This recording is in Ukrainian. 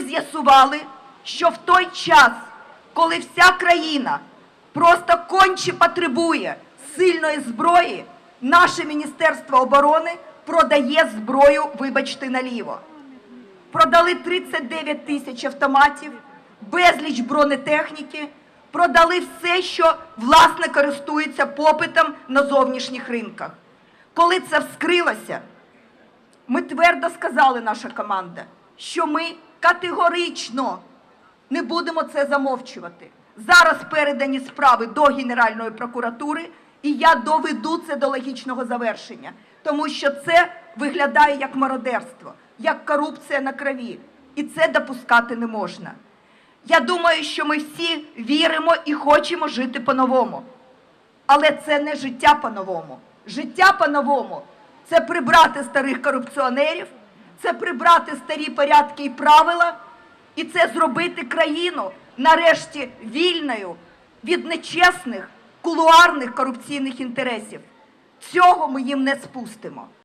з'ясували, що в той час, коли вся країна просто конче потребує сильної зброї, наше Міністерство оборони продає зброю, вибачте, наліво. Продали 39 тисяч автоматів, безліч бронетехніки, продали все, що власне користується попитом на зовнішніх ринках. Коли це вскрилося, ми твердо сказали, наша команда, що ми категорично не будемо це замовчувати. Зараз передані справи до Генеральної прокуратури, і я доведу це до логічного завершення, тому що це виглядає як мародерство, як корупція на крові, і це допускати не можна. Я думаю, що ми всі віримо і хочемо жити по-новому. Але це не життя по-новому. Життя по-новому це прибрати старих корупціонерів, це прибрати старі порядки і правила, і це зробити країну нарешті вільною від нечесних кулуарних корупційних інтересів. Цього ми їм не спустимо.